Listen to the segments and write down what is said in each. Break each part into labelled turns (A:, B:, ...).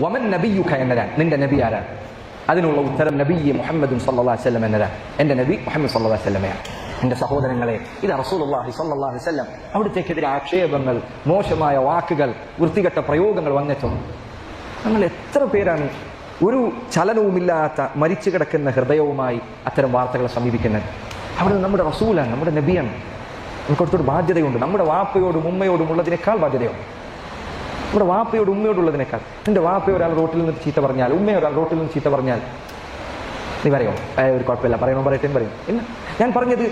A: വമൻ നബിയുഖ എന്നതാണ്. നിന്റെ നബി ആരാണ് അതിനുള്ള ഉത്തരം നബി മുഹമ്മദും സല്ലാ വല്ലം എന്നതാണ്. എന്റെ നബി മുഹമ്മദ് സല്ലാ വല്ലമയാണ് എന്റെ സഹോദരങ്ങളെ ഇത് റസൂലുള്ളാഹി സല്ലല്ലാഹു വസല്ലം അവിടത്തേക്കെതിരെ ആക്ഷേപങ്ങൾ മോശമായ വാക്കുകൾ വൃത്തികെട്ട പ്രയോഗങ്ങൾ വന്നിട്ടുണ്ട് നമ്മൾ എത്ര പേരാണ് ഒരു ചലനവുമില്ലാത്ത മരിച്ചു കിടക്കുന്ന ഹൃദയവുമായി അത്തരം വാർത്തകളെ സമീപിക്കുന്നത്? അവിടെ നമ്മുടെ റസൂലാണ് നമ്മുടെ നബിയാണ്. നമുക്ക് അടുത്തൊരു ബാധ്യതയുണ്ട്. നമ്മുടെ വാപ്പയോടും ഉമ്മയോടും ഉള്ളതിനേക്കാൾ ബാധ്യതയുണ്ട്. നമ്മുടെ വാപ്പയോട് ഉമ്മയോടുള്ളതിനേക്കാൾ എന്റെ വാപ്പ ഒരാൾ റോട്ടിൽ നിന്ന് ചീത്ത പറഞ്ഞാൽ ഉമ്മ ഒരാൾ റോട്ടിൽ നിന്ന് ചീത്ത പറഞ്ഞാൽ നീ പറയോ? ഒരു കുഴപ്പമില്ല. പറയണോ? പറയട്ടെ പറയും. ഇല്ല. ഞാൻ പറഞ്ഞത്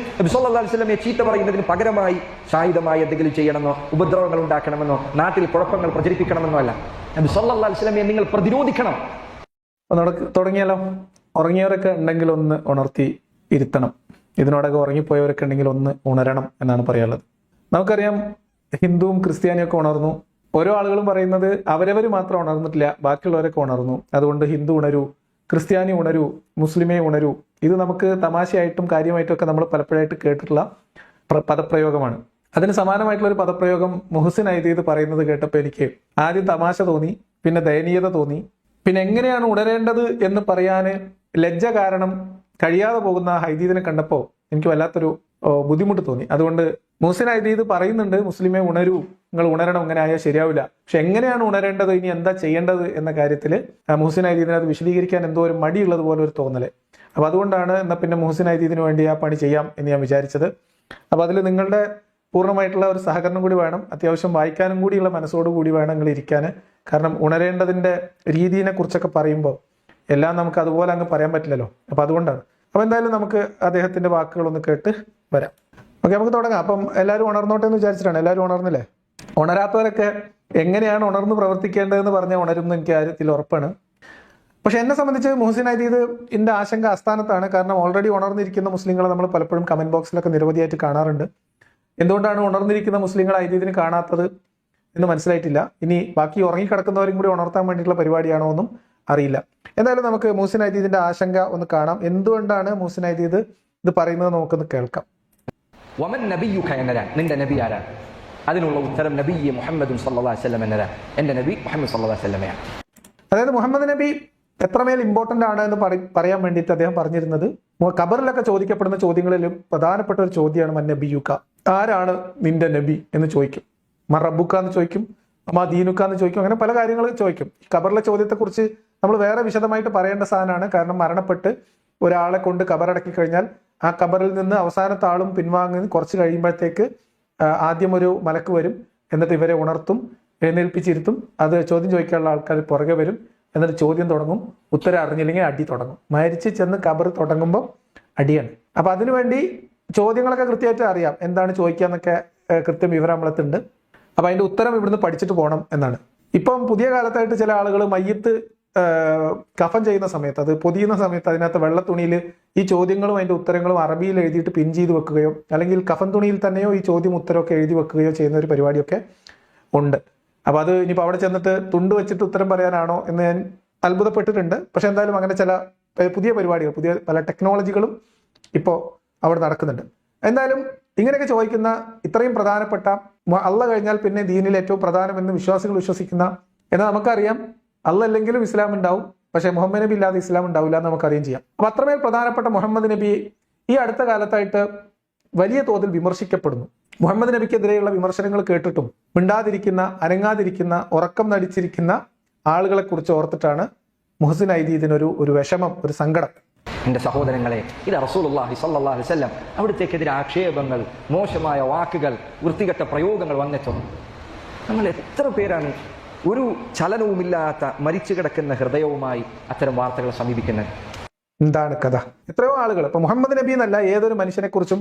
A: വസല്ലമയെ ചീത്ത പറയുന്നതിന് പകരമായി സായുധമായി എന്തെങ്കിലും ചെയ്യണമെന്നോ ഉപദ്രവങ്ങൾ ഉണ്ടാക്കണമെന്നോ നാട്ടിൽ കുഴപ്പങ്ങൾ പ്രചരിപ്പിക്കണമെന്നോ അല്ല. അലൈഹി വസല്ലമയെ നിങ്ങൾ പ്രതിരോധിക്കണം.
B: തുടങ്ങിയാലോ? ഉറങ്ങിയവരൊക്കെ ഉണ്ടെങ്കിൽ ഒന്ന് ഉണർത്തി ഇരുത്തണം. ഇതിനോടൊക്കെ ഉറങ്ങിപ്പോയവരൊക്കെ ഉണ്ടെങ്കിൽ ഒന്ന് ഉണരണം എന്നാണ് പറയാനുള്ളത്. നമുക്കറിയാം ഹിന്ദുവും ക്രിസ്ത്യാനിയും ഒക്കെ ഉണർന്നു. ഓരോ ആളുകളും പറയുന്നത് അവരവർ മാത്രം ഉണർന്നിട്ടില്ല ബാക്കിയുള്ളവരൊക്കെ ഉണർന്നു. അതുകൊണ്ട് ഹിന്ദു ഉണരൂ ക്രിസ്ത്യാനി ഉണരൂ മുസ്ലിമേ ഉണരൂ. ഇത് നമുക്ക് തമാശയായിട്ടും കാര്യമായിട്ടും ഒക്കെ നമ്മൾ പലപ്പോഴായിട്ട് കേട്ടിട്ടുള്ള പ്ര- പദപ്രയോഗമാണ്. അതിന് സമാനമായിട്ടുള്ള ഒരു പദപ്രയോഗം മുഹസിൻ ഐദീദ് പറയുന്നത് കേട്ടപ്പോൾ എനിക്ക് ആദ്യം തമാശ തോന്നി പിന്നെ ദയനീയത തോന്നി. പിന്നെ എങ്ങനെയാണ് ഉണരേണ്ടത് എന്ന് പറയാന് ലജ്ജ കാരണം കഴിയാതെ പോകുന്ന ഹൈദീദിനെ കണ്ടപ്പോൾ എനിക്ക് വല്ലാത്തൊരു ബുദ്ധിമുട്ട് തോന്നി. അതുകൊണ്ട് മുഹസിനായത് ഇത് പറയുന്നുണ്ട്. മുസ്ലിമെ ഉണരൂ. നിങ്ങൾ ഉണരണം അങ്ങനെ ആയാൽ ശരിയാവില്ല. പക്ഷെ എങ്ങനെയാണ് ഉണരേണ്ടത്? ഇനി എന്താ ചെയ്യേണ്ടത് എന്ന കാര്യത്തിൽ മുഹസിനായത് അത് വിശദീകരിക്കാൻ എന്തോ ഒരു മടിയുള്ളത് പോലെ ഒരു തോന്നൽ. അപ്പൊ അതുകൊണ്ടാണ് എന്നാൽ പിന്നെ മുഹസിൻ ഇതിനു വേണ്ടി ആ പണി ചെയ്യാം എന്ന് ഞാൻ വിചാരിച്ചത്. അപ്പൊ അതിൽ നിങ്ങളുടെ പൂർണമായിട്ടുള്ള ഒരു സഹകരണം കൂടി വേണം. അത്യാവശ്യം വായിക്കാനും കൂടിയുള്ള മനസ്സോടു കൂടി വേണം നിങ്ങൾ ഇരിക്കാൻ. കാരണം ഉണരേണ്ടതിന്റെ രീതിയെ കുറിച്ചൊക്കെ പറയുമ്പോൾ എല്ലാം നമുക്ക് അതുപോലെ അങ്ങ് പറയാൻ പറ്റില്ലല്ലോ. അപ്പൊ അതുകൊണ്ടാണ്. അപ്പൊ എന്തായാലും നമുക്ക് അദ്ദേഹത്തിന്റെ വാക്കുകളൊന്ന് കേട്ട് വരാം. ഓക്കെ നമുക്ക് തുടങ്ങാം. അപ്പം എല്ലാവരും ഉണർന്നോട്ടെ എന്ന് വിചാരിച്ചിട്ടാണ്. എല്ലാവരും ഉണർന്നില്ലേ? ഉണരാത്തവരൊക്കെ എങ്ങനെയാണ് ഉണർന്ന് പ്രവർത്തിക്കേണ്ടതെന്ന് പറഞ്ഞാൽ ഉണരുന്ന എനിക്ക് കാര്യത്തിൽ ഉറപ്പാണ്. പക്ഷെ എന്നെ സംബന്ധിച്ച് മുഹസിൻ അദീദ് ഇന്റെ ആശങ്ക അസ്ഥാനത്താണ് കാരണം ഓൾറെഡി ഉണർന്നിരിക്കുന്ന മുസ്ലിങ്ങളെ നമ്മൾ പലപ്പോഴും കമന്റ് ബോക്സിലൊക്കെ നിരവധിയായിട്ട് കാണാറുണ്ട്. എന്തുകൊണ്ടാണ് ഉണർന്നിരിക്കുന്ന മുസ്ലിങ്ങൾ അദീദിന് കാണാത്തത് എന്ന് മനസ്സിലായിട്ടില്ല. ഇനി ബാക്കി ഉറങ്ങിക്കിടക്കുന്നവരും കൂടി ഉണർത്താൻ വേണ്ടിയിട്ടുള്ള പരിപാടിയാണോ എന്നും അറിയില്ല. എന്തായാലും നമുക്ക് മൂസിൻ അദീദിന്റെ ആശങ്ക ഒന്ന് കാണാം. എന്തുകൊണ്ടാണ് മൂസിൻ അദീദ് ഇത് പറയുന്നത് നമുക്കൊന്ന് കേൾക്കാം.
A: വമൻ നബിയുഖ എന്നതാണ്. നിന്റെ നബി ആരാണ് അതിനുള്ള ഉത്തരം നബി മുഹമ്മദും അലൈഹി വസല്ലം എന്നതാണ്. എന്റെ നബി മുഹമ്മദ് വസല്ലമയാണ്.
B: അതായത് മുഹമ്മദ് നബി എത്രമേൽ ഇമ്പോർട്ടന്റ് ആണ് എന്ന് പറയും പറയാൻ വേണ്ടിയിട്ട് അദ്ദേഹം പറഞ്ഞിരുന്നത്. ഖബറിലൊക്കെ ചോദിക്കപ്പെടുന്ന ചോദ്യങ്ങളിലും പ്രധാനപ്പെട്ട ഒരു ചോദ്യമാണ് മൻ നബിയുക്ക ആരാണ് നിന്റെ നബി എന്ന് ചോദിക്കും. മർ റബ്ബുക്ക എന്ന് ചോദിക്കും. അമ്മ ദീനുക്ക എന്ന് ചോദിക്കും. അങ്ങനെ പല കാര്യങ്ങൾ ചോദിക്കും. ഖബറിലെ ചോദ്യത്തെക്കുറിച്ച് നമ്മൾ വേറെ വിശദമായിട്ട് പറയേണ്ട സാധനമാണ്. കാരണം മരണപ്പെട്ട് ഒരാളെ കൊണ്ട് കബറടക്കി കഴിഞ്ഞാൽ ആ കബറിൽ നിന്ന് അവസാനത്തെ ആളും പിൻവാങ്ങി കുറച്ച് കഴിയുമ്പോഴത്തേക്ക് ആദ്യം ഒരു മലക്ക് വരും എന്നിട്ട് ഇവരെ ഉണർത്തും എഴുന്നേൽപ്പിച്ചിരുത്തും. അത് ചോദ്യം ചോദിക്കാനുള്ള ആൾക്കാർ പുറകെ വരും എന്നിട്ട് ചോദ്യം തുടങ്ങും ഉത്തരം അറിഞ്ഞില്ലെങ്കിൽ അടി തുടങ്ങും. മരിച്ച് ചെന്ന് കബർ തുടങ്ങുമ്പോൾ അടിയാണ്. അപ്പൊ അതിനുവേണ്ടി ചോദ്യങ്ങളൊക്കെ കൃത്യമായിട്ട് അറിയാം. എന്താണ് ചോദിക്കാന്നൊക്കെ എന്നൊക്കെ കൃത്യം വിവരം നമ്മളെത്തുണ്ട് അപ്പൊ അതിന്റെ ഉത്തരം ഇവിടുന്ന് പഠിച്ചിട്ട് പോകണം എന്നാണ്. ഇപ്പം പുതിയ കാലത്തായിട്ട് ചില ആളുകൾ മയ്യത്ത് കഫൻ ചെയ്യുന്ന സമയത്ത് അത് പൊതിയുന്ന സമയത്ത് അതിനകത്ത് വെള്ള തുണിയിൽ ഈ ചോദ്യങ്ങളും അതിന്റെ ഉത്തരങ്ങളും അറബിയിൽ എഴുതിയിട്ട് പിൻ ചെയ്ത് വെക്കുകയോ അല്ലെങ്കിൽ കഫൻ തുണിയിൽ തന്നെയോ ഈ ചോദ്യം ഉത്തരമൊക്കെ എഴുതി വെക്കുകയോ ചെയ്യുന്ന ഒരു പരിപാടിയൊക്കെ ഉണ്ട്. അപ്പോൾ അത് ഇനിയിപ്പോൾ അവിടെ ചെന്നിട്ട് തുണ്ട് വെച്ചിട്ട് ഉത്തരം പറയാനാണോ എന്ന് ഞാൻ അത്ഭുതപ്പെട്ടിട്ടുണ്ട്. പക്ഷെ എന്തായാലും അങ്ങനെ ചില പുതിയ പരിപാടികൾ പുതിയ പല ടെക്നോളജികളും ഇപ്പോൾ അവിടെ നടക്കുന്നുണ്ട്. എന്തായാലും ഇങ്ങനെയൊക്കെ ചോദിക്കുന്ന ഇത്രയും പ്രധാനപ്പെട്ട അള്ള കഴിഞ്ഞാൽ പിന്നെ ദീനിൽ ഏറ്റവും പ്രധാനമെന്ന് വിശ്വാസികൾ വിശ്വസിക്കുന്ന എന്നാൽ നമുക്കറിയാം. അല്ലെങ്കിലും ഇസ്ലാം ഉണ്ടാവും. പക്ഷേ മുഹമ്മദ് നബി ഇല്ലാതെ ഇസ്ലാം ഉണ്ടാവില്ല എന്ന് നമുക്കറിയാം ചെയ്യാം. അപ്പൊ അത്രമേൽ പ്രധാനപ്പെട്ട മുഹമ്മദ് നബി ഈ അടുത്ത കാലത്തായിട്ട് വലിയ തോതിൽ വിമർശിക്കപ്പെടുന്നു. മുഹമ്മദ് നബിക്കെതിരെയുള്ള വിമർശനങ്ങൾ കേട്ടിട്ടും മിണ്ടാതിരിക്കുന്ന അനങ്ങാതിരിക്കുന്ന ഉറക്കം നടിച്ചിരിക്കുന്ന ആളുകളെ കുറിച്ച് ഓർത്തിട്ടാണ് മുഹസിൻ ഇതിനൊരു ഒരു വിഷമം ഒരു സങ്കടം.
A: എന്റെ സഹോദരങ്ങളെ ഇത് റസൂലുള്ളാഹി സല്ലല്ലാഹു വസല്ലം അവിടത്തേക്കെതിരെ ആക്ഷേപങ്ങൾ മോശമായ വാക്കുകൾ വൃത്തികെട്ട പ്രയോഗങ്ങൾ വന്നെത്തുന്നു. നമ്മൾ എത്ര പേരാണ് ഒരു ചലനവുമില്ലാത്ത മരിച്ചു കിടക്കുന്ന ഹൃദയവുമായി അത്തരം വാർത്തകളെ സമീപിക്കുന്നത്
B: എന്താണ് കഥ? എത്രയോ ആളുകൾ ഇപ്പൊ മുഹമ്മദ് നബി എന്നല്ല ഏതൊരു മനുഷ്യനെ കുറിച്ചും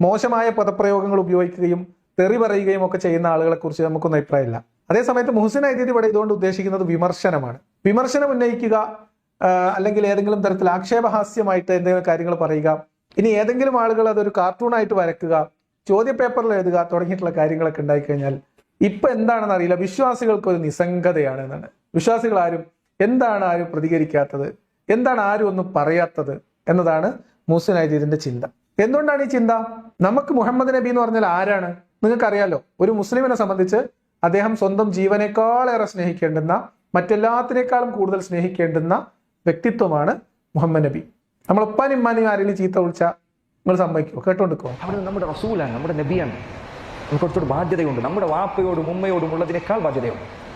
B: മോശമായ പദപ്രയോഗങ്ങൾ ഉപയോഗിക്കുകയും തെറി പറയുകയും ഒക്കെ ചെയ്യുന്ന ആളുകളെ കുറിച്ച് നമുക്കൊന്നും അഭിപ്രായമില്ല. അതേസമയത്ത് മുഹസിൻ ഐദീദ് ഇവിടെ ഇതുകൊണ്ട് ഉദ്ദേശിക്കുന്നത് വിമർശനമാണ്. വിമർശനം ഉന്നയിക്കുക അല്ലെങ്കിൽ ഏതെങ്കിലും തരത്തിൽ ആക്ഷേപഹാസ്യമായിട്ട് എന്തെങ്കിലും കാര്യങ്ങൾ പറയുക ഇനി ഏതെങ്കിലും ആളുകൾ അതൊരു കാർട്ടൂണായിട്ട് വരക്കുക ചോദ്യ പേപ്പറിൽ എഴുതുക തുടങ്ങിയിട്ടുള്ള കാര്യങ്ങളൊക്കെ ഉണ്ടായിക്കഴിഞ്ഞാൽ ഇപ്പൊ എന്താണെന്ന് അറിയില്ല. വിശ്വാസികൾക്ക് ഒരു നിസ്സംഗതയാണ് എന്നാണ്. വിശ്വാസികൾ ആരും എന്താണ് ആരും പ്രതികരിക്കാത്തത്? എന്താണ് ആരും ഒന്നും പറയാത്തത് എന്നതാണ് മൂസൻ ചിന്ത. എന്തുകൊണ്ടാണ് ഈ ചിന്ത? നമുക്ക് മുഹമ്മദ് നബി എന്ന് പറഞ്ഞാൽ ആരാണ്? നിങ്ങൾക്കറിയാലോ ഒരു മുസ്ലിമിനെ സംബന്ധിച്ച് അദ്ദേഹം സ്വന്തം ജീവനേക്കാളേറെ സ്നേഹിക്കേണ്ടുന്ന മറ്റെല്ലാത്തിനേക്കാളും കൂടുതൽ സ്നേഹിക്കേണ്ടുന്ന വ്യക്തിത്വമാണ് മുഹമ്മദ് നബി. നമ്മൾ ഉപ്പാനും ഉമ്മാനും ആരെങ്കിലും ചീത്ത വിളിച്ചാൽ നിങ്ങൾ സമ്മതിക്കുമോ കേട്ടോണ്ടിക്കോ
A: നമ്മുടെ റസൂലാണ് നമ്മുടെ നബിയാണ്. കുറച്ചുകൂടി ബാധ്യതയുണ്ട്. നമ്മുടെ വാപ്പയോടും ഉമ്മയോടും ഉള്ളതിനേക്കാൾ ബാധ്യതയുണ്ട്.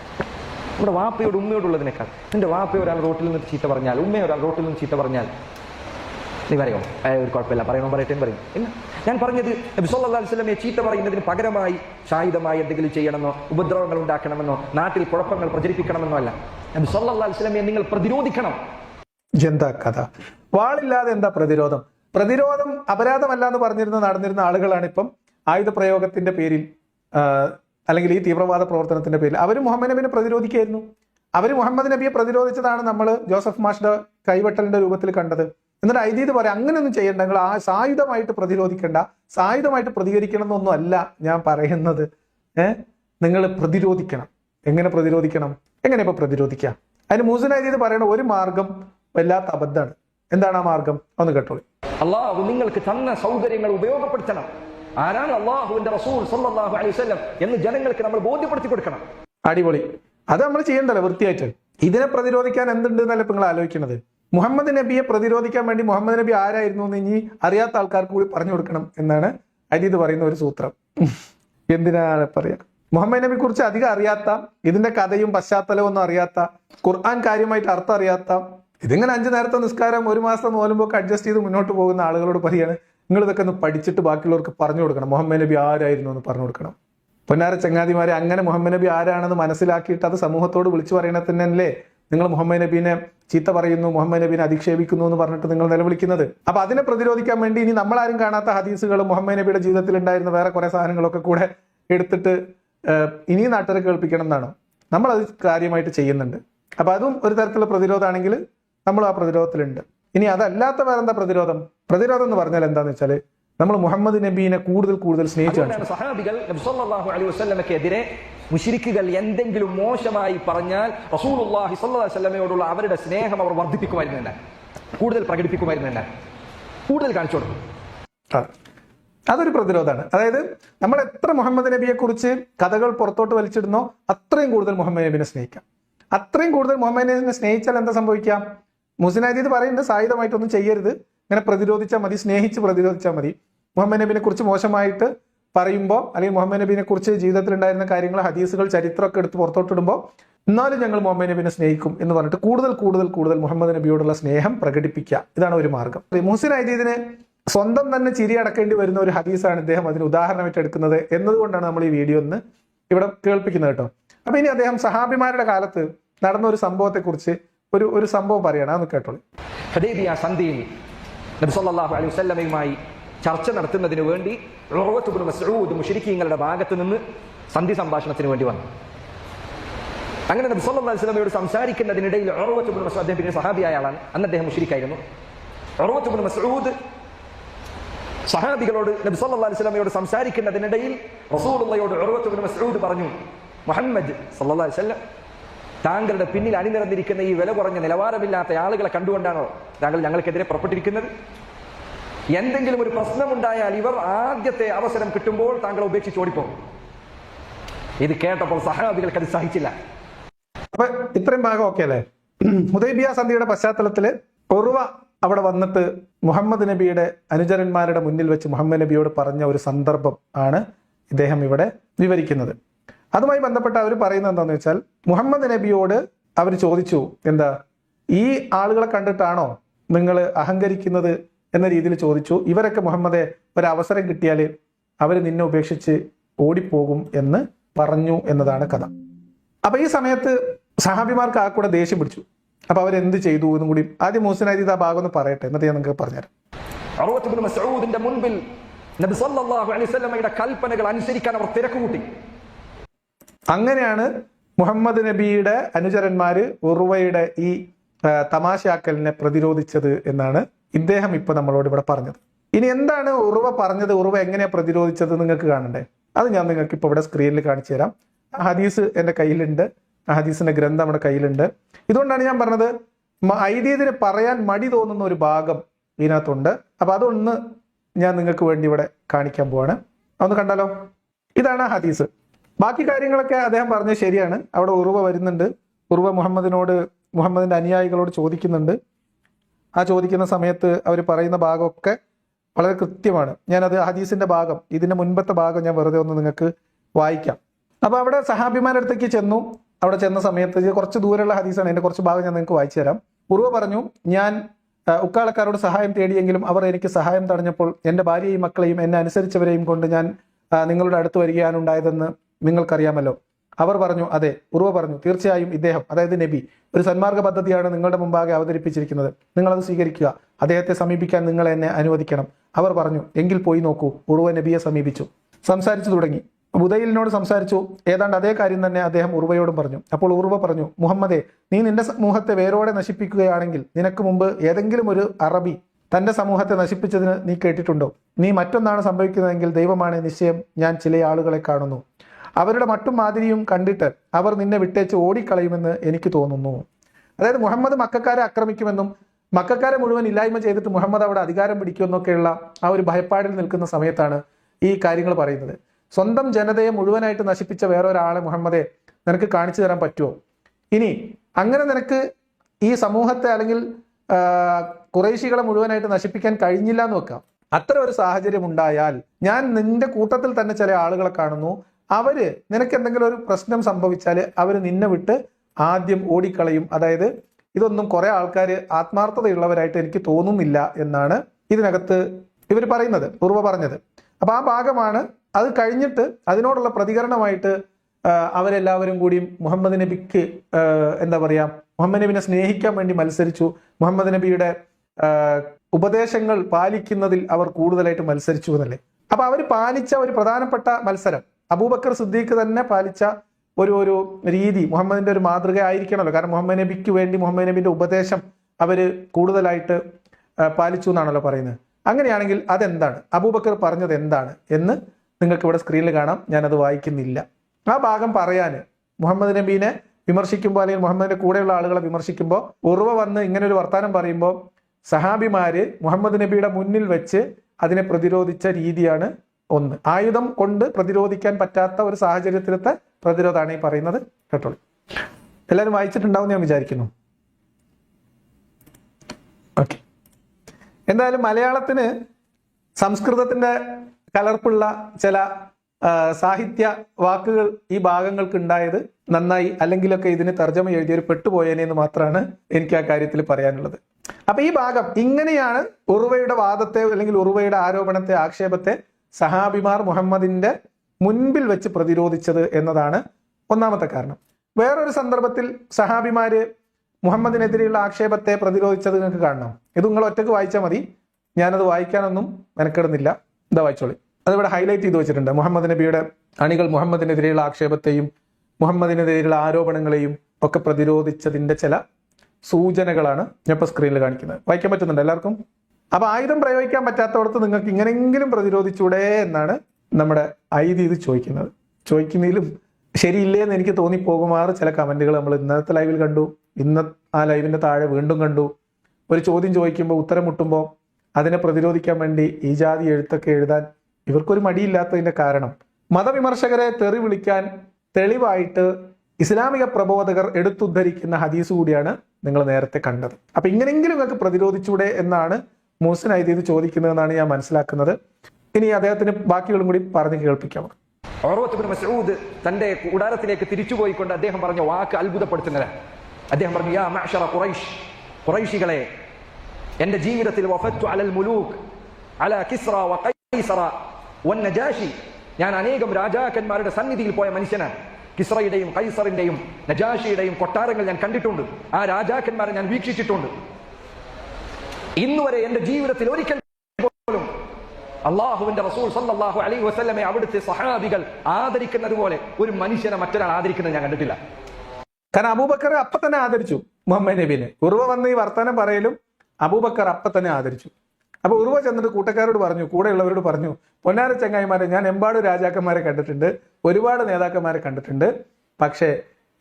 A: നമ്മുടെ വാപ്പയോട് ഉമ്മയോടുള്ളതിനേക്കാൾ നിന്റെ വാപ്പ ഒരാൾ റോട്ടിൽ നിന്ന് ചീത്ത പറഞ്ഞാൽ ഉമ്മ ഒരാൾ റോട്ടിൽ നിന്ന് ചീത്ത പറഞ്ഞാൽ നീ പറയോ? ഒരു കുഴപ്പമില്ല. പറയണോ? പറയട്ടെ പറയും. ഇല്ല. ഞാൻ പറഞ്ഞത് അലൈഹി വസല്ലമയെ ചീത്ത പറയുന്നതിന് പകരമായി ഷാഹിദമായി എന്തെങ്കിലും ചെയ്യണമെന്നോ ഉപദ്രവങ്ങൾ ഉണ്ടാക്കണമെന്നോ നാട്ടിൽ കുഴപ്പങ്ങൾ പ്രചരിപ്പിക്കണമെന്നോ അല്ല. നബി അലൈഹി വസല്ലമയെ നിങ്ങൾ പ്രതിരോധിക്കണം.
B: എന്താ കഥ. വാളില്ലാതെ എന്താ പ്രതിരോധം? പ്രതിരോധം അപരാധമല്ല എന്ന് പറഞ്ഞിരുന്ന നടന്നിരുന്ന ആളുകളാണ് ഇപ്പം ആയുധ പ്രയോഗത്തിന്റെ പേരിൽ അല്ലെങ്കിൽ ഈ തീവ്രവാദ പ്രവർത്തനത്തിന്റെ പേരിൽ അവർ മുഹമ്മദ് നബിനെ പ്രതിരോധിക്കായിരുന്നു അവർ മുഹമ്മദ് നബിയെ പ്രതിരോധിച്ചതാണ് നമ്മൾ ജോസഫ് മാഷിന്റെ കൈവെട്ടലിന്റെ രൂപത്തിൽ കണ്ടത്. എന്നിട്ട് ഐതീത് പറയാം അങ്ങനെയൊന്നും ചെയ്യേണ്ട നിങ്ങൾ ആ സായുധമായിട്ട് പ്രതിരോധിക്കേണ്ട സായുധമായിട്ട് പ്രതികരിക്കണം എന്നൊന്നും അല്ല ഞാൻ പറയുന്നത്. ഏഹ് നിങ്ങൾ പ്രതിരോധിക്കണം. എങ്ങനെ പ്രതിരോധിക്കണം? എങ്ങനെ ഇപ്പൊ പ്രതിരോധിക്കാം? അതിന് മൂസൻ ഐതീത് പറയണ ഒരു മാർഗം വല്ലാത്ത അബദ്ധമാണ്. എന്താണ് ആ മാർഗം? ഒന്ന് കേട്ടോളൂ.
A: അള്ളാഹു നിങ്ങൾക്ക് തന്ന സൗകര്യങ്ങൾ ഉപയോഗപ്പെടുത്തണം. ആരാണ് അള്ളാഹുവിന്റെ റസൂൽ സല്ലാഹു അലൈഹി വസല്ലം എന്ന് ജനങ്ങൾക്ക് നമ്മൾ ബോധ്യപ്പെടുത്തി കൊടുക്കണം.
B: അടിപൊളി. അത് നമ്മൾ ചെയ്യണ്ടല്ലോ വൃത്തിയായിട്ട്. ഇതിനെ പ്രതിരോധിക്കാൻ എന്തുണ്ട് എന്നല്ല നിങ്ങൾ ആലോചിക്കുന്നത്? മുഹമ്മദ് നബിയെ പ്രതിരോധിക്കാൻ വേണ്ടി മുഹമ്മദ് നബി ആരായിരുന്നു എന്ന് ഇനി അറിയാത്ത ആൾക്കാർക്ക് കൂടി പറഞ്ഞു കൊടുക്കണം എന്നാണ് അരിത് പറയുന്ന ഒരു സൂത്രം. എന്തിനാണ് പറയാ? മുഹമ്മദ് നബിയെ കുറിച്ച് അധികം അറിയാത്ത ഇതിന്റെ കഥയും പശ്ചാത്തലവും ഒന്നും അറിയാത്ത ഖുർആൻ കാര്യമായിട്ട് അർത്ഥം അറിയാത്ത ഇതിങ്ങനെ അഞ്ചു നേരത്തെ നിസ്കാരം ഒരു മാസം നോലുമ്പോൾ അഡ്ജസ്റ്റ് ചെയ്ത് മുന്നോട്ട് പോകുന്ന ആളുകളോട് പറയാണ് നിങ്ങൾ ഇതൊക്കെ ഒന്ന് പഠിച്ചിട്ട് ബാക്കിയുള്ളവർക്ക് പറഞ്ഞു കൊടുക്കണം. മുഹമ്മദ് നബി ആരായിരുന്നു എന്ന് പറഞ്ഞു കൊടുക്കണം. പൊന്നാര ചങ്ങാതിമാരെ അങ്ങനെ മുഹമ്മദ് നബി ആരാണെന്ന് മനസ്സിലാക്കിയിട്ട് അത് സമൂഹത്തോട് വിളിച്ചു പറയണ തന്നെയല്ലേ? നിങ്ങൾ മുഹമ്മദ് നബീനെ ചീത്ത പറയുന്നു മുഹമ്മദ് നബീനെ അധിക്ഷേപിക്കുന്നു എന്ന് പറഞ്ഞിട്ട് നിങ്ങൾ നിലവിളിക്കുന്നത്. അപ്പൊ അതിനെ പ്രതിരോധിക്കാൻ വേണ്ടി ഇനി നമ്മളാരും കാണാത്ത ഹദീസുകൾ മുഹമ്മദ് നബിയുടെ ജീവിതത്തിൽ ഉണ്ടായിരുന്ന വേറെ കുറെ സാധനങ്ങളൊക്കെ കൂടെ എടുത്തിട്ട് ഇനി ഇനിയും നാട്ടുകാരെ കേൾപ്പിക്കണം എന്നാണ്. നമ്മൾ അത് കാര്യമായിട്ട് ചെയ്യുന്നുണ്ട്. അപ്പൊ അതും ഒരു തരത്തിലുള്ള പ്രതിരോധമാണെങ്കിൽ നമ്മൾ ആ പ്രതിരോധത്തിലുണ്ട്. ഇനി അതല്ലാത്ത വേറെ എന്താ പ്രതിരോധം? പ്രതിരോധം എന്ന് പറഞ്ഞാൽ എന്താന്ന് വെച്ചാൽ നമ്മൾ മുഹമ്മദ് നബീനെ കൂടുതൽ കൂടുതൽ
A: മുഷിരിക്കുകൾ സഹാബികൾ സല്ലല്ലാഹു അലൈഹി വസല്ലമക്കെതിരെ മുശ്രിക്കുകൾ എന്തെങ്കിലും മോശമായി പറഞ്ഞാൽ റസൂലുള്ളാഹി സ്വല്ലല്ലാഹി അലൈഹി വസല്ലമയോടുള്ള അവരുടെ സ്നേഹം അവർ വർദ്ധിപ്പിക്കുമായിരുന്നില്ല. കൂടുതൽ പ്രകടിപ്പിക്കുമായിരുന്നില്ല. കൂടുതൽ കാണിച്ചു കൊടുക്കും.
B: അതൊരു പ്രതിരോധമാണ്. അതായത് നമ്മൾ എത്ര മുഹമ്മദ് നബിയെ കുറിച്ച് കഥകൾ പുറത്തോട്ട് വലിച്ചിടുന്നോ അത്രയും കൂടുതൽ മുഹമ്മദ് നബിനെ സ്നേഹിക്കാം. അത്രയും കൂടുതൽ മുഹമ്മദ് നബിനെ സ്നേഹിച്ചാൽ എന്താ സംഭവിക്കാം മുസ്ലിനാജീത് പറയുന്നുണ്ട് സായുധമായിട്ടൊന്നും ചെയ്യരുത്. ഇങ്ങനെ പ്രതിരോധിച്ചാൽ മതി സ്നേഹിച്ച് പ്രതിരോധിച്ചാൽ മതി. മുഹമ്മദ് നബിനെ കുറിച്ച് മോശമായിട്ട് പറയുമ്പോൾ അല്ലെങ്കിൽ മുഹമ്മദ് നബിനെ കുറിച്ച് ജീവിതത്തിൽ ഉണ്ടായിരുന്ന കാര്യങ്ങൾ ഹദീസുകൾ ചരിത്രമൊക്കെ എടുത്ത് പുറത്തോട്ടിടുമ്പോൾ എന്നാലും ഞങ്ങൾ മുഹമ്മദ് നബിനെ സ്നേഹിക്കും എന്ന് പറഞ്ഞിട്ട് കൂടുതൽ കൂടുതൽ കൂടുതൽ മുഹമ്മദ് നബിയോടുള്ള സ്നേഹം പ്രകടിപ്പിക്കുക. ഇതാണ് ഒരു മാർഗം. മുഹസിൻ സ്വന്തം തന്നെ ചിരി അടക്കേണ്ടി വരുന്ന ഒരു ഹദീസാണ് ഇദ്ദേഹം അതിന് ഉദാഹരണമായിട്ട് എടുക്കുന്നത് എന്നതുകൊണ്ടാണ് നമ്മൾ ഈ വീഡിയോ ഒന്ന് ഇവിടെ കേൾപ്പിക്കുന്നത് കേട്ടോ. അപ്പൊ ഇനി അദ്ദേഹം സഹാബിമാരുടെ കാലത്ത് നടന്ന ഒരു സംഭവത്തെക്കുറിച്ച് ഒരു ഒരു സംഭവം പറയണം അതൊന്ന് കേട്ടോളൂ.
A: ഹുദൈബിയ സന്ധിയിൽ നബി സല്ലല്ലാഹു അലൈഹി വസല്ലമയുമായി ചർച്ച നടത്തുന്നതിന് വേണ്ടി ഉർവത്ത് ഇബ്നു മസ്ഊദ് മുശ്രിക്കീങ്ങളുടെ ഭാഗത്ത് നിന്ന് സന്ധി സംഭാഷണത്തിന് വേണ്ടി വന്നു. അങ്ങനെ നബി സല്ലല്ലാഹു അലൈഹി വസല്ലമയോട് സംസാരിക്കുന്നതിനിടയിൽ ഉർവത്ത് ഇബ്നു മസ്ഊദ് അദ്ദേഹം പിന്നെ സഹാബിയായ ആളാണ്. അന്ന് അദ്ദേഹം മുശ്രിക്കായിരുന്നു. ഉർവത്ത് ഇബ്നു മസ്ഊദ് സഹാബികളോട് നബി സല്ലല്ലാഹു അലൈഹി വസല്ലമയോട് സംസാരിക്കുന്നതിനിടയിൽ റസൂലുള്ളയോട് ഉർവത്ത് ഇബ്നു മസ്ഊദ് പറഞ്ഞു മുഹമ്മദ് സല്ലല്ലാഹു അലൈഹി താങ്കളുടെ പിന്നിൽ അണിനിരന്നിരിക്കുന്ന ഈ വില കുറഞ്ഞ നിലവാരമില്ലാത്ത ആളുകളെ കണ്ടുകൊണ്ടാണോ താങ്കൾ ഞങ്ങൾക്കെതിരെ പുറപ്പെട്ടിരിക്കുന്നത്? എന്തെങ്കിലും ഒരു പ്രശ്നമുണ്ടായാൽ ഇവർ ആദ്യത്തെ അവസരം കിട്ടുമ്പോൾ താങ്കളെ ഉപേക്ഷിച്ച് ഓടിപ്പോകും. ഇത് കേട്ടപ്പോൾ സഹാബികൾക്ക് അത് സഹിച്ചില്ല.
B: അപ്പൊ ഇത്രയും ഭാഗം ഓക്കെ അല്ലേ? ഹുദൈബിയ സന്ധിയുടെ പശ്ചാത്തലത്തിൽ ഒറുവ അവിടെ വന്നിട്ട് മുഹമ്മദ് നബിയുടെ അനുചരന്മാരുടെ മുന്നിൽ വെച്ച് മുഹമ്മദ് നബിയോട് പറഞ്ഞ ഒരു സന്ദർഭം ആണ് ഇദ്ദേഹം ഇവിടെ വിവരിക്കുന്നത്. അതുമായി ബന്ധപ്പെട്ട് അവർ പറയുന്നത് എന്താണെന്ന് വെച്ചാൽ മുഹമ്മദ് നബിയോട് അവർ ചോദിച്ചു എന്താ ഈ ആളുകളെ കണ്ടിട്ടാണോ നിങ്ങൾ അഹങ്കരിക്കുന്നത്? എന്ന രീതിയിൽ ചോദിച്ചു. ഇവരൊക്കെ മുഹമ്മദെ ഒരവസരം കിട്ടിയാൽ അവർ നിന്നെ ഉപേക്ഷിച്ച് ഓടിപ്പോകും എന്ന് പറഞ്ഞു എന്നതാണ് കഥ. അപ്പൊ ഈ സമയത്ത് സഹാബിമാർക്ക് ആ കൂടെ ദേഷ്യം പിടിച്ചു. അപ്പൊ അവരെന്ത് ചെയ്തു എന്നും കൂടി ആദ്യം മൂസനാജീത് ആ ഭാഗം ഒന്ന് പറയട്ടെ എന്നിട്ട് ഞാൻ നിങ്ങൾക്ക് പറഞ്ഞുതരാം.
A: മുൻപിൽ നബി സല്ലല്ലാഹു അലൈഹി വസല്ലമയുടെ കൽപ്പനകൾ അനുസരിക്കാൻ അവർ തിരക്ക് കൂട്ടി
B: അങ്ങനെയാണ് മുഹമ്മദ് നബിയുടെ അനുചരന്മാര് ഉറുവയുടെ ഈ തമാശയാക്കലിനെ പ്രതിരോധിച്ചത് എന്നാണ് ഇദ്ദേഹം ഇപ്പൊ നമ്മളോട് ഇവിടെ പറഞ്ഞത്. ഇനി എന്താണ് ഉറുവ പറഞ്ഞത്? ഉറുവ എങ്ങനെയാ പ്രതിരോധിച്ചത് നിങ്ങൾക്ക് കാണണ്ടേ? അത് ഞാൻ നിങ്ങൾക്ക് ഇപ്പൊ ഇവിടെ സ്ക്രീനിൽ കാണിച്ചു തരാം. ഹദീസ് എന്റെ കയ്യിലുണ്ട്. ഹദീസിന്റെ ഗ്രന്ഥം നമ്മുടെ കയ്യിലുണ്ട്. ഇതുകൊണ്ടാണ് ഞാൻ പറഞ്ഞത് ഐദീദിന് പറയാൻ മടി തോന്നുന്ന ഒരു ഭാഗം ഇതിനകത്തുണ്ട്. അപ്പൊ അതൊന്ന് ഞാൻ നിങ്ങൾക്ക് വേണ്ടി ഇവിടെ കാണിക്കാൻ പോവാണ്. ഒന്ന് കണ്ടാലോ? ഇതാണ് ഹദീസ്. ബാക്കി കാര്യങ്ങളൊക്കെ അദ്ദേഹം പറഞ്ഞത് ശരിയാണ്. അവിടെ ഉറുവ വരുന്നുണ്ട്. ഉറുവ മുഹമ്മദിനോട് മുഹമ്മദിന്റെ അനുയായികളോട് ചോദിക്കുന്നുണ്ട്. ആ ചോദിക്കുന്ന സമയത്ത് അവർ പറയുന്ന ഭാഗമൊക്കെ വളരെ കൃത്യമാണ്. ഞാനത് ഹദീസിന്റെ ഭാഗം ഇതിന്റെ മുൻപത്തെ ഭാഗം ഞാൻ വെറുതെ ഒന്ന് നിങ്ങൾക്ക് വായിക്കാം. അപ്പൊ അവിടെ സഹാബിമാരുടെ അടുത്തേക്ക് ചെന്നു. അവിടെ ചെന്ന സമയത്ത് കുറച്ച് ദൂരെയുള്ള ഹദീസാണ്. അതിന്റെ കുറച്ച് ഭാഗം ഞാൻ നിങ്ങൾക്ക് വായിച്ചു തരാം. ഉറുവ പറഞ്ഞു ഞാൻ ഉക്കാളക്കാരോട് സഹായം തേടിയെങ്കിലും അവർ എനിക്ക് സഹായം തടഞ്ഞപ്പോൾ എന്റെ ഭാര്യയും മക്കളെയും എന്നെ അനുസരിച്ചവരെയും കൊണ്ട് ഞാൻ നിങ്ങളുടെ അടുത്ത് വരികയാണ് ഉണ്ടായതെന്ന് നിങ്ങൾക്കറിയാമല്ലോ. അവർ പറഞ്ഞു അതെ ഉറുവ പറഞ്ഞു തീർച്ചയായും ഇദ്ദേഹം അതായത് നബി ഒരു സന്മാർഗ പദ്ധതിയാണ് നിങ്ങളുടെ മുമ്പാകെ അവതരിപ്പിച്ചിരിക്കുന്നത്. നിങ്ങളത് സ്വീകരിക്കുക. അദ്ദേഹത്തെ സമീപിക്കാൻ നിങ്ങൾ എന്നെ അനുവദിക്കണം. അവർ പറഞ്ഞു എങ്കിൽ പോയി നോക്കൂ. ഉറുവ നബിയെ സമീപിച്ചു. സംസാരിച്ചു തുടങ്ങി. ബുദയിലിനോട് സംസാരിച്ചു. ഏതാണ്ട് അതേ കാര്യം തന്നെ അദ്ദേഹം ഉറുവയോടും പറഞ്ഞു. അപ്പോൾ ഉറുവ പറഞ്ഞു മുഹമ്മദെ നീ നിന്റെ സമൂഹത്തെ വേരോടെ നശിപ്പിക്കുകയാണെങ്കിൽ നിനക്ക് മുമ്പ് ഏതെങ്കിലും ഒരു അറബി തന്റെ സമൂഹത്തെ നശിപ്പിച്ചതിന് നീ കേട്ടിട്ടുണ്ടോ? നീ മറ്റൊന്നാണ് സംഭവിക്കുന്നതെങ്കിൽ ദൈവമാണ് നിശ്ചയം ഞാൻ ചില ആളുകളെ കാണുന്നു. അവരുടെ മട്ടും മാതിരിയും കണ്ടിട്ട് അവർ നിന്നെ വിട്ടേച്ച് ഓടിക്കളയുമെന്ന് എനിക്ക് തോന്നുന്നു. അതായത് മുഹമ്മദ് മക്കാരെ ആക്രമിക്കുമെന്നും മക്കാരെ മുഴുവൻ ഇല്ലായ്മ ചെയ്തിട്ട് മുഹമ്മദ് അവിടെ അധികാരം പിടിക്കുമെന്നൊക്കെയുള്ള ആ ഒരു ഭയപ്പാടിൽ നിൽക്കുന്ന സമയത്താണ് ഈ കാര്യങ്ങൾ പറയുന്നത്. സ്വന്തം ജനതയെ മുഴുവനായിട്ട് നശിപ്പിച്ച വേറൊരാളെ മുഹമ്മദെ നിനക്ക് കാണിച്ചു തരാൻ പറ്റുമോ? ഇനി അങ്ങനെ നിനക്ക് ഈ സമൂഹത്തെ അല്ലെങ്കിൽ കുറേശികളെ മുഴുവനായിട്ട് നശിപ്പിക്കാൻ കഴിഞ്ഞില്ല എന്ന് വെക്കാം. അത്ര ഒരു സാഹചര്യം ഉണ്ടായാൽ ഞാൻ നിന്റെ കൂട്ടത്തിൽ തന്നെ ചില ആളുകളെ കാണുന്നു. അവർ നിനക്ക് എന്തെങ്കിലും ഒരു പ്രശ്നം സംഭവിച്ചാൽ അവർ നിന്നെ വിട്ട് ആദ്യം ഓടിക്കളയും. അതായത് ഇതൊന്നും കുറെ ആൾക്കാർ ആത്മാർത്ഥതയുള്ളവരായിട്ട് എനിക്ക് തോന്നുന്നില്ല എന്നാണ് ഇതിനകത്ത് ഇവർ പറയുന്നത് പൂർവ പറഞ്ഞത്. അപ്പൊ ആ ഭാഗമാണ് അത് കഴിഞ്ഞിട്ട് അതിനോടുള്ള പ്രതികരണമായിട്ട് അവരെല്ലാവരും കൂടിയും മുഹമ്മദ് നബിക്ക് എന്താ പറയാ മുഹമ്മദ് നബിനെ സ്നേഹിക്കാൻ വേണ്ടി മത്സരിച്ചു. മുഹമ്മദ് നബിയുടെ ഉപദേശങ്ങൾ പാലിക്കുന്നതിൽ അവർ കൂടുതലായിട്ട് മത്സരിച്ചു എന്നല്ലേ? അപ്പൊ അവർ പാലിച്ച ഒരു പ്രധാനപ്പെട്ട മത്സരം അബൂബക്കർ സിദ്ദീഖ് തന്നെ പാലിച്ച ഒരു ഒരു രീതി മുഹമ്മദിന്റെ ഒരു മാതൃക ആയിരിക്കണമല്ലോ കാരണം മുഹമ്മദ് നബിക്ക് വേണ്ടി മുഹമ്മദ് നബിന്റെ ഉപദേശം അവർ കൂടുതലായിട്ട് പാലിച്ചു എന്നാണല്ലോ പറയുന്നത്. അങ്ങനെയാണെങ്കിൽ അതെന്താണ്? അബൂബക്കർ പറഞ്ഞത് എന്താണ് എന്ന് നിങ്ങൾക്ക് ഇവിടെ സ്ക്രീനിൽ കാണാം. ഞാനത് വായിക്കുന്നില്ല. ആ ഭാഗം പറയാൻ മുഹമ്മദ് നബീനെ വിമർശിക്കുമ്പോൾ അല്ലെങ്കിൽ മുഹമ്മദിന്റെ കൂടെയുള്ള ആളുകളെ വിമർശിക്കുമ്പോൾ ഉറവ വന്ന് ഇങ്ങനെ ഒരു വർത്താനം പറയുമ്പോൾ സഹാബിമാര് മുഹമ്മദ് നബിയുടെ മുന്നിൽ വെച്ച് അതിനെ പ്രതിരോധിച്ച രീതിയാണ് ഒന്ന്. ആയുധം കൊണ്ട് പ്രതിരോധിക്കാൻ പറ്റാത്ത ഒരു സാഹചര്യത്തിലത്തെ പ്രതിരോധമാണ് ഈ പറയുന്നത്. കേട്ടോളൂ. എല്ലാവരും വായിച്ചിട്ടുണ്ടാവും ഞാൻ വിചാരിക്കുന്നു. ഓക്കെ. എന്തായാലും മലയാളത്തിന് സംസ്കൃതത്തിന്റെ കലർപ്പുള്ള ചില സാഹിത്യ വാക്കുകൾ ഈ ഭാഗങ്ങൾക്ക് ഉണ്ടായത് നന്നായി അല്ലെങ്കിലൊക്കെ ഇതിന് തർജമ എഴുതിയൊരു പെട്ടുപോയേനെ എന്ന് മാത്രമാണ് എനിക്ക് ആ കാര്യത്തിൽ പറയാനുള്ളത്. അപ്പൊ ഈ ഭാഗം ഇങ്ങനെയാണ് ഉറുവയുടെ വാദത്തെ അല്ലെങ്കിൽ ഉറുവയുടെ ആരോപണത്തെ ആക്ഷേപത്തെ സഹാബിമാർ മുഹമ്മദിന്റെ മുൻപിൽ വെച്ച് പ്രതിരോധിച്ചത് എന്നതാണ് ഒന്നാമത്തെ കാരണം. വേറൊരു സന്ദർഭത്തിൽ സഹാബിമാര് മുഹമ്മദിനെതിരെയുള്ള ആക്ഷേപത്തെ പ്രതിരോധിച്ചത് നിങ്ങൾക്ക് കാണണം. ഇത് നിങ്ങൾ ഒറ്റയ്ക്ക് വായിച്ചാൽ മതി. ഞാനത് വായിക്കാനൊന്നും മെനക്കെടുന്നില്ല. ഇതാ വായിച്ചോളി. അതിവിടെ ഹൈലൈറ്റ് ചെയ്ത് വെച്ചിട്ടുണ്ട്. മുഹമ്മദ് നബിയുടെ അണികൾ മുഹമ്മദിനെതിരെയുള്ള ആക്ഷേപത്തെയും മുഹമ്മദിനെതിരെയുള്ള ആരോപണങ്ങളെയും ഒക്കെ പ്രതിരോധിച്ചതിന്റെ ചില സൂചനകളാണ് ഞാൻ ഇപ്പൊ സ്ക്രീനിൽ കാണിക്കുന്നത്. വായിക്കാൻ പറ്റുന്നുണ്ട് എല്ലാവർക്കും? അപ്പൊ ആയുധം പ്രയോഗിക്കാൻ പറ്റാത്തടത്ത് നിങ്ങൾക്ക് ഇങ്ങനെങ്കിലും പ്രതിരോധിച്ചൂടെ എന്നാണ് നമ്മുടെ ഐതി ഇത് ചോദിക്കുന്നത്. ചോദിക്കുന്നതിലും ശരിയില്ലേ എന്ന് എനിക്ക് തോന്നിപ്പോകുമാറ് ചില കമന്റുകൾ നമ്മൾ ഇന്നത്തെ ലൈവിൽ കണ്ടു. ഇന്ന് ആ ലൈവിന്റെ താഴെ വീണ്ടും കണ്ടു. ഒരു ചോദ്യം ചോദിക്കുമ്പോൾ ഉത്തരം മുട്ടുമ്പോൾ അതിനെ പ്രതിരോധിക്കാൻ വേണ്ടി ഈ ജാതി എഴുത്തൊക്കെ എഴുതാൻ ഇവർക്കൊരു മടിയില്ലാത്തതിന്റെ കാരണം മതവിമർശകരെ തെറി വിളിക്കാൻ തെളിവായിട്ട് ഇസ്ലാമിക പ്രബോധകർ എടുത്തുദ്ധരിക്കുന്ന ഹദീസ് കൂടിയാണ് നിങ്ങൾ നേരത്തെ കണ്ടത്. അപ്പൊ ഇങ്ങനെങ്കിലും നിങ്ങൾക്ക് പ്രതിരോധിച്ചൂടെ എന്നാണ് മൂസൻ ഐദീത് ചോദിക്കുന്നതെന്നാണ് ഞാൻ മനസ്സിലാക്കുന്നത്. ഇനി അദ്ദേഹത്തിന് ബാക്കികളും കൂടി പറഞ്ഞു കേൾപ്പിക്കാം.
A: മസ്ഊദ് തന്റെ കൂടാരത്തിലേക്ക് തിരിച്ചുപോയിക്കൊണ്ട് അദ്ദേഹം പറഞ്ഞ വാക്ക് അത്ഭുതപ്പെടുത്തുന്നത്. അദ്ദേഹം പറഞ്ഞു യാ മാഷറ ഖുറൈഷ് ഖുറൈശികളെ എന്റെ ജീവിതത്തിൽ വഫത്തു അലൽ മുലൂക്ക് അല കിസ്റ വ ഖൈസറ വൻ നജാഷി. ഞാൻ അനേകം രാജാക്കന്മാരുടെ സന്നിധിയിൽ പോയ മനുഷ്യനാണ് കിസ്റയുടെയും കൈസറിന്റെയും നജാഷിയുടെയും കൊട്ടാരങ്ങൾ ഞാൻ കണ്ടിട്ടുണ്ട്. ആ രാജാക്കന്മാരെ ഞാൻ വീക്ഷിച്ചിട്ടുണ്ട്. ഇന്നുവരെ എന്റെ ജീവിതത്തിൽ ഒരിക്കൽ പോലും അള്ളാഹുവിന്റെ റസൂൽ സല്ലാഹു അലൈഹി വസ്ലമെ അവിടുത്തെ സഹാബികൾ ആദരിക്കുന്നത് പോലെ ഒരു മനുഷ്യനെ മറ്റൊരാൾ ആദരിക്കുന്നത് ഞാൻ കണ്ടിട്ടില്ല.
B: കാരണം അബൂബക്കർ അപ്പൊ തന്നെ ആദരിച്ചു മുഹമ്മദ് നബീനെ. ഉറുവ വന്ന് ഈ വർത്തമാനം പറയലും അബൂബക്കർ അപ്പൊ തന്നെ ആദരിച്ചു. അപ്പൊ ഉറുവ ചെന്നിട്ട് കൂട്ടക്കാരോട് പറഞ്ഞു കൂടെയുള്ളവരോട് പറഞ്ഞു പൊന്നാര ചങ്ങായിമാരെ ഞാൻ എമ്പാട് രാജാക്കന്മാരെ കണ്ടിട്ടുണ്ട് ഒരുപാട് നേതാക്കന്മാരെ കണ്ടിട്ടുണ്ട്. പക്ഷേ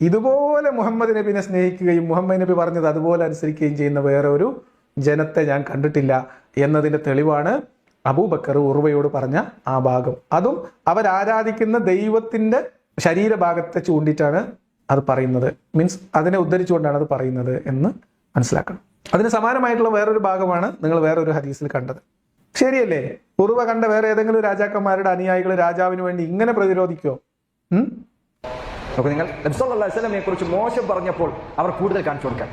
B: ഇതുപോലെ മുഹമ്മദ് നബീനെ സ്നേഹിക്കുകയും മുഹമ്മദ് നബി പറഞ്ഞത് അതുപോലെ അനുസരിക്കുകയും ചെയ്യുന്ന വേറെ ഒരു ജനത്തെ ഞാൻ കണ്ടിട്ടില്ല എന്നതിന്റെ തെളിവാണ് അബൂബക്കർ ഉറുവയോട് പറഞ്ഞ ആ ഭാഗം. അതും അവരാരാധിക്കുന്ന ദൈവത്തിന്റെ ശരീരഭാഗത്തെ ചൂണ്ടിയിട്ടാണ് അത് പറയുന്നത്. മീൻസ് അതിനെ ഉദ്ധരിച്ചുകൊണ്ടാണ് അത് പറയുന്നത് എന്ന് മനസ്സിലാക്കണം. അതിന് സമാനമായിട്ടുള്ള വേറൊരു ഭാഗമാണ് നിങ്ങൾ വേറൊരു ഹദീസിൽ കണ്ടത്. ശരിയല്ലേ? ഉറുവ കണ്ട വേറെ ഏതെങ്കിലും രാജാക്കന്മാരുടെ അനുയായികൾ രാജാവിന് വേണ്ടി ഇങ്ങനെ പ്രതിരോധിക്കോ?
A: നിങ്ങൾ നിങ്ങൾ നബ്സല്ലാസ്ലമെ കുറിച്ച് മോശം പറഞ്ഞപ്പോൾ അവർ കൂടുതൽ കാണിച്ചു കൊടുക്കാൻ.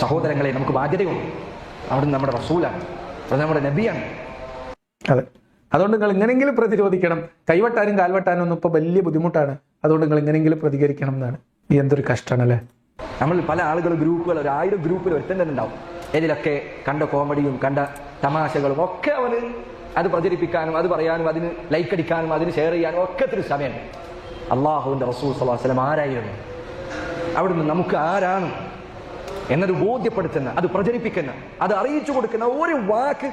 A: സഹോദരങ്ങളെ നമുക്ക് ബാധ്യതയുണ്ട്. അവിടുന്ന് നമ്മുടെ റസൂലാണ്. അവിടുന്ന് നമ്മുടെ നബിയാണ്.
B: അതെ. അതുകൊണ്ട് നിങ്ങൾ ഇങ്ങനെങ്കിലും പ്രതിരോധിക്കണം. കൈവട്ടാനും കാൽവട്ടാനും ഒന്നും ഇപ്പൊ വലിയ ബുദ്ധിമുട്ടാണ്. അതുകൊണ്ട് നിങ്ങൾ ഇങ്ങനെങ്കിലും പ്രതികരിക്കണം എന്നാണ്. എന്തൊരു കഷ്ടമാണല്ലേ?
A: നമ്മൾ പല ആളുകൾ ഗ്രൂപ്പുകൾ ഒരു ആയിരം ഗ്രൂപ്പിൽ ഒരുത്തൻ തന്നെ ഉണ്ടാവും. ഇതിലൊക്കെ കണ്ട കോമഡിയും കണ്ട തമാശകളും ഒക്കെ അവന് അത് പ്രചരിപ്പിക്കാനും അത് പറയാനും അതിന് ലൈക്ക് അടിക്കാനും അതിന് ഷെയർ ചെയ്യാനും ഒക്കെ ഒത്തിരി സമയമുണ്ട്. അള്ളാഹുവിന്റെ റസൂൽ വസല്ലം ആരായിരുന്നു? അവിടുന്ന് നമുക്ക് ആരാണ് എന്നത് ബോധ്യപ്പെടുത്തുന്ന അത് പ്രചരിപ്പിക്കുന്ന അത് അറിയിച്ചു കൊടുക്കുന്ന ഒരു വാക്ക്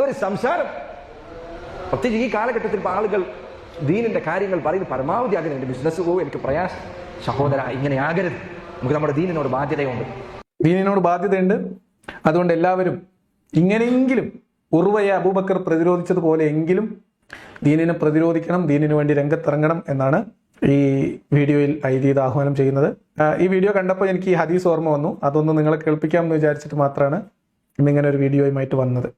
A: ഒരു സംസാരം. പ്രത്യേകിച്ച് ഈ കാലഘട്ടത്തിൽ ഇപ്പൊ ആളുകൾ ദീനിന്റെ കാര്യങ്ങൾ പറയുന്നത് പരമാവധി ആകരുത് എന്റെ ബിസിനസ് പോകും എനിക്ക് പ്രയാസം. സഹോദര ഇങ്ങനെ ആകരുത്. നമുക്ക് നമ്മുടെ ദീനിനോട് ബാധ്യതയുണ്ട്.
B: ദീനിനോട് ബാധ്യതയുണ്ട്. അതുകൊണ്ട് എല്ലാവരും ഇങ്ങനെയെങ്കിലും ഉറുവയെ അബൂബക്കർ പ്രതിരോധിച്ചതുപോലെ എങ്കിലും ദീനിനെ പ്രതിരോധിക്കണം ദീനിനു വേണ്ടി രംഗത്തിറങ്ങണം എന്നാണ് ഈ വീഡിയോയിൽ ഐദീദ് ആഹ്വാനം ചെയ്യുന്നത്. ഈ വീഡിയോ കണ്ടപ്പോൾ എനിക്ക് ഈ ഹദീസ് ഓർമ്മ വന്നു. അതൊന്ന് നിങ്ങളെ കേൾപ്പിക്കാമെന്ന് വിചാരിച്ചിട്ട് മാത്രമാണ് ഇന്നിങ്ങനെ ഒരു വീഡിയോയുമായിട്ട് വന്നത്.